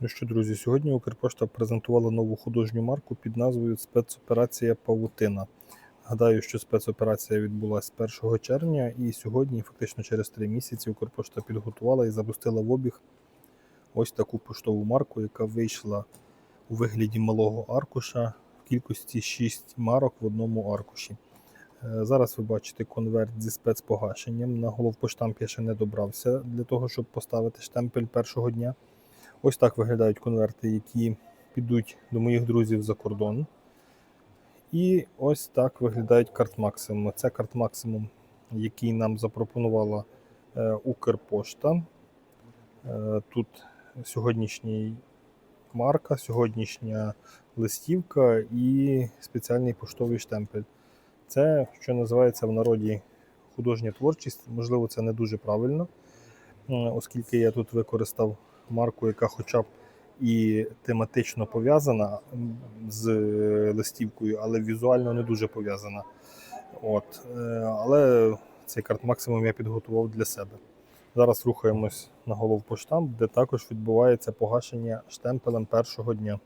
Ну що, друзі, сьогодні Укрпошта презентувала нову художню марку під назвою Спецоперація Павутина. Гадаю, що спецоперація відбулася 1 червня, і сьогодні, фактично через три місяці, Укрпошта підготувала і запустила в обіг ось таку поштову марку, яка вийшла у вигляді малого аркуша в кількості 6 марок в одному аркуші. Е, Зараз ви бачите конверт зі спецпогашенням. На головпоштамп я ще не добрався для того, щоб поставити штемпель першого дня. Ось так виглядають конверти, які підуть до моїх друзів за кордон. І ось так виглядають карт максимум. Це карт максимум, який нам запропонувала е, Укрпошта. Е, тут сьогоднішній марка, сьогоднішня листівка і спеціальний поштовий штемпель. Це, що називається в народі художня творчість. Можливо, це не дуже правильно, оскільки я тут використав марку, яка хоча б і тематично пов'язана з листівкою, але візуально не дуже пов'язана. От. е, Але цей карт максимум я підготував для себе. Зараз рухаємось на головпоштамп, де також відбувається погашення штемпелем першого дня.